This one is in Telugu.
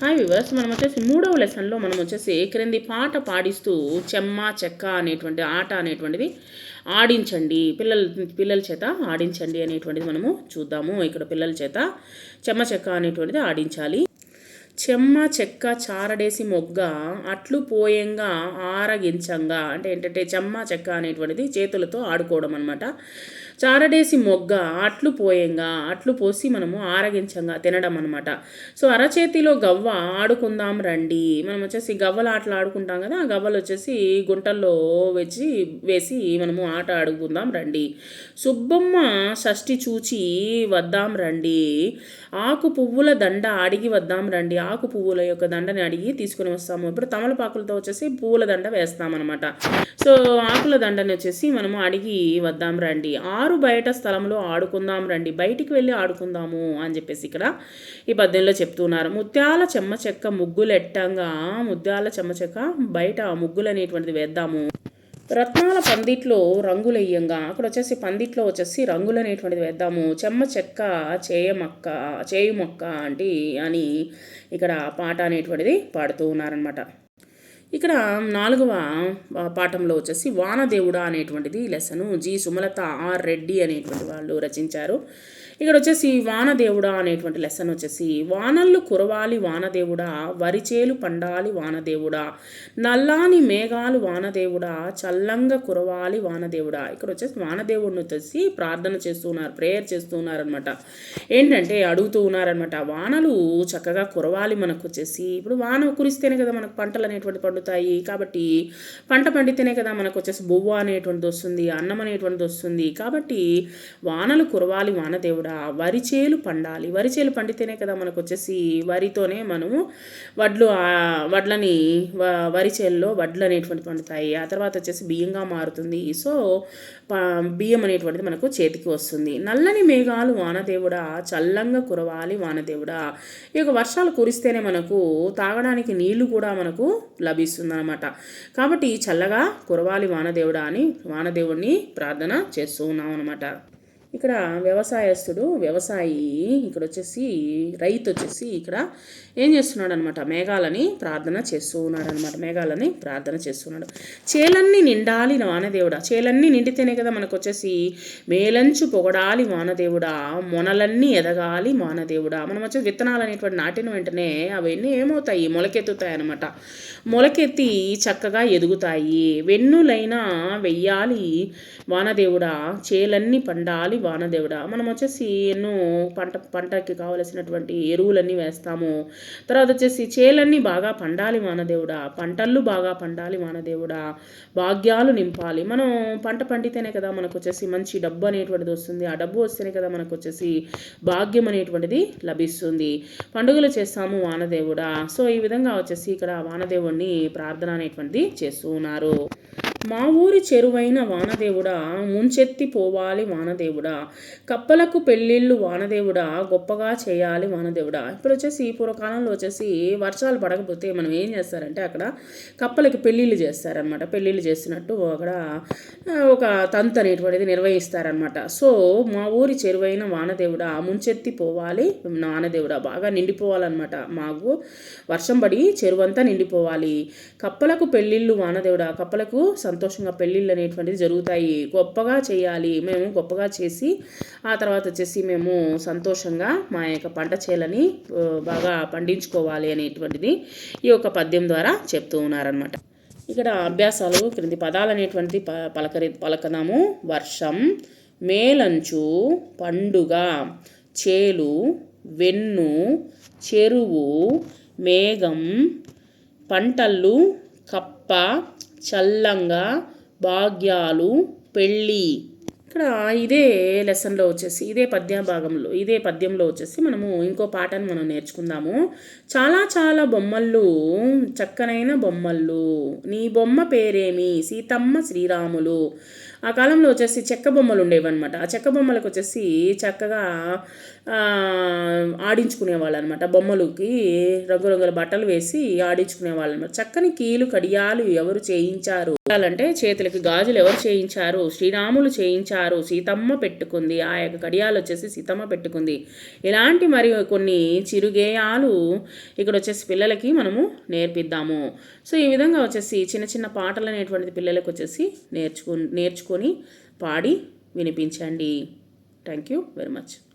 హాయ్ వివర్స్ మనం వచ్చేసి మూడవ లెసన్లో మనం వచ్చేసి క్రింది పాట పాడిస్తూ చెమ్మ చెక్క అనేటువంటి ఆట అనేటువంటిది ఆడించండి. పిల్లల పిల్లల చేత ఆడించండి అనేటువంటిది మనము చూద్దాము. ఇక్కడ పిల్లల చేత చెమ్మ చెక్క అనేటువంటిది ఆడించాలి. చెమ్మ చెక్క చారడేసి మొగ్గ అట్లు పోయంగా ఆరగించంగా అంటే ఏంటంటే చెమ్మ చెక్క అనేటువంటిది చేతులతో ఆడుకోవడం అనమాట చారడేసి మొగ్గ అట్లు పోయంగా అట్లు పోసి మనము ఆరగించంగా తినడం అనమాట సో అరచేతిలో గవ్వ ఆడుకుందాం రండి. మనం వచ్చేసి గవ్వల ఆటలు ఆడుకుంటాం కదా ఆ గవ్వలు వచ్చేసి గుంటల్లో వచ్చి వేసి మనము ఆట ఆడుకుందాం రండి. సుబ్బమ్మ షష్ఠి చూచి వద్దాం రండి. ఆకు పువ్వుల దండ అడిగి వద్దాం రండి. ఆకు పువ్వుల యొక్క దండని అడిగి తీసుకుని వస్తాము. ఇప్పుడు తమలపాకులతో వచ్చేసి పువ్వుల దండ వేస్తామన్నమాట. సో ఆకుల దండని వచ్చేసి మనము అడిగి వద్దాం రండి. ఆరు బయట స్థలంలో ఆడుకుందాం రండి. బయటికి వెళ్ళి ఆడుకుందాము అని చెప్పేసి ఇక్కడ ఈ పద్యంలో చెప్తున్నారు. ముత్యాల చెమ్మ చెక్క ముగ్గులెట్టంగా ముత్యాల చెమ్మ చెక్క బయట ముగ్గులు అనేటువంటిది వేద్దాము. రత్నాల పందిట్లో రంగులయ్యంగా. అక్కడ వచ్చేసి పందిట్లో వచ్చేసి రంగులు అనేటువంటిది వేద్దాము. చెమ్మ చెక్క చేయమక్క చేయుమొక్క అంటే అని ఇక్కడ పాట అనేటువంటిది పాడుతూ ఉన్నారనమాట ఇక్కడ నాలుగవ పాఠంలో వచ్చేసి వానదేవుడా అనేటువంటిది lesson G. Sumalatha R. Reddy అనేటువంటి వాళ్ళు రచించారు. ఇక్కడ వచ్చేసి వానదేవుడా అనేటువంటి లెసన్ వచ్చేసి వానల్లు కురవాలి వానదేవుడా వరిచేలు పండాలి వానదేవుడా నల్లాని మేఘాలు వానదేవుడా చల్లంగా కురవాలి వానదేవుడా. ఇక్కడ వచ్చేసి వానదేవుడిని వచ్చేసి ప్రార్థన చేస్తున్నారు ప్రేయర్ చేస్తున్నారు అనమాట ఏంటంటే అడుగుతూ ఉన్నారనమాట వానలు చక్కగా కురవాలి మనకు వచ్చేసి ఇప్పుడు వాన కురిస్తేనే కదా మనకు పంటలు అనేటువంటి పండుతాయి కాబట్టి పంట పండితేనే కదా మనకు వచ్చేసి బొవ్వ అనేటువంటిది వస్తుంది అన్నం అనేటువంటిది వస్తుంది కాబట్టి వానలు కురవాలి వానదేవుడు. కూడా వరి చేలు పండాలి. వరి చేలు పండితేనే కదా మనకు వచ్చేసి వరితోనే మనము వడ్లు వడ్లని వరి చేల్లో వడ్లు అనేటువంటి పండుతాయి. ఆ తర్వాత వచ్చేసి బియ్యంగా మారుతుంది. సో బియ్యం అనేటువంటిది మనకు చేతికి వస్తుంది. నల్లని మేఘాలు వానదేవుడా చల్లంగా కురవాలి వానదేవుడా. ఈ యొక్క వర్షాలు కురిస్తేనే మనకు తాగడానికి నీళ్ళు కూడా మనకు లభిస్తుంది అనమాట కాబట్టి చల్లగా కురవాలి వానదేవుడా అని వానదేవుడిని ప్రార్థన చేస్తూ ఉన్నాం అనమాట ఇక్కడ వ్యవసాయస్తుడు వ్యవసాయి ఇక్కడ వచ్చేసి రైతు వచ్చేసి ఇక్కడ ఏం చేస్తున్నాడు అనమాట మేఘాలని ప్రార్థన చేస్తూ ఉన్నాడు అనమాట మేఘాలని ప్రార్థన చేస్తున్నాడు చేలన్నీ నిండాలి వానదేవుడా చేలన్నీ నిండితేనే కదా మనకు వచ్చేసి మేలంచు పొగడాలి వానదేవుడా మొనలన్నీ ఎదగాలి వానదేవుడా. మనం వచ్చి విత్తనాలు అనేటువంటి నాటిన వెంటనే అవన్నీ ఏమవుతాయి? మొలకెత్తుతాయి అనమాట మొలకెత్తి చక్కగా ఎదుగుతాయి. వెన్నులైనా వెయ్యాలి వానదేవుడా చేలన్నీ పండాలి వానదేవుడా. మనం వచ్చేసి ఎన్నో పంట పంటకి కావలసినటువంటి ఎరువులన్నీ వేస్తాము. తర్వాత వచ్చేసి చేలన్నీ బాగా పండాలి వానదేవుడా. పంటలు బాగా పండాలి వానదేవుడా. భాగ్యాలు నింపాలి. మనం పంట పండితేనే కదా మనకు వచ్చేసి మంచి డబ్బు అనేటువంటిది వస్తుంది. ఆ డబ్బు వస్తేనే కదా మనకు వచ్చేసి భాగ్యం అనేటువంటిది లభిస్తుంది. పండుగలు చేస్తాము వానదేవుడా. సో ఈ విధంగా వచ్చేసి ఇక్కడ వానదేవుడిని ప్రార్థన అనేటువంటిది చేస్తూ ఉన్నారు. మా ఊరి చెరువైన వానదేవుడా ముంచెత్తి పోవాలి వానదేవుడా. కప్పలకు పెళ్ళిళ్ళు వానదేవుడా గొప్పగా చేయాలి వానదేవుడా. ఇప్పుడు వచ్చేసి పూర్వకాలంలో వచ్చేసి వర్షాలు పడకపోతే మనం ఏం చేస్తారంటే అక్కడ కప్పలకి పెళ్ళిళ్ళు చేస్తారనమాట పెళ్ళిళ్ళు చేసినట్టు అక్కడ ఒక తంతు అనేటువంటిది నిర్వహిస్తారనమాట సో మా ఊరి చెరువైన వానదేవుడా ముంచెత్తి పోవాలి వానదేవుడా. బాగా నిండిపోవాలన్నమాట. మాకు వర్షం పడి చెరువంతా నిండిపోవాలి. కప్పలకు పెళ్ళిళ్ళు వానదేవుడా. కప్పలకు సంతోషంగా పెళ్ళిళ్ళు అనేటువంటిది జరుగుతాయి. గొప్పగా చేయాలి. మేము గొప్పగా చేసి ఆ తర్వాత వచ్చేసి మేము సంతోషంగా మా యొక్క పంట చేలని బాగా పండించుకోవాలి అనేటువంటిది ఈ యొక్క పద్యం ద్వారా చెప్తూ ఉన్నారనమాట ఇక్కడ అభ్యాసాలు క్రింది పదాలు అనేటువంటిది ప పలకరి పలకదాము వర్షం మేలంచు పండుగ చేలు వెన్ను చెరువు మేఘం పంటలు కప్ప చల్లంగా భాగ్యాలు పెళ్ళి. ఇక్కడ ఇదే లెసన్లో వచ్చేసి ఇదే పద్య భాగంలో ఇదే పద్యంలో వచ్చేసి మనము ఇంకో పాటను మనం నేర్చుకుందాము. చాలా చాలా బొమ్మలు చక్కనైన బొమ్మలు. నీ బొమ్మ పేరేమి? సీతమ్మ శ్రీరాములు. ఆ కాలంలో వచ్చేసి చెక్క బొమ్మలు ఉండేవన్నమాట. ఆ చెక్క బొమ్మలకు వచ్చేసి చక్కగా ఆ, ఆడించుకునేవాళ్ళు అనమాట బొమ్మలకి రంగురంగుల బట్టలు వేసి ఆడించుకునేవాళ్ళు అనమాట చక్కని కీలు కడియాలు ఎవరు చేయించారు? అంటే చేతులకి గాజులు ఎవరు చేయించారు? శ్రీరాములు చేయించారు? సీతమ్మ పెట్టుకుంది. ఆ యొక్క కడియాలు వచ్చేసి సీతమ్మ పెట్టుకుంది. ఇలాంటి మరి కొన్ని చిరుగేయాలు ఇక్కడ వచ్చేసి పిల్లలకి మనము నేర్పిద్దాము. సో ఈ విధంగా వచ్చేసి చిన్న చిన్న పాటలు అనేటువంటిది పిల్లలకు వచ్చేసి నేర్చుకు నేర్చుకొని పాడి వినిపించండి. Thank you very much.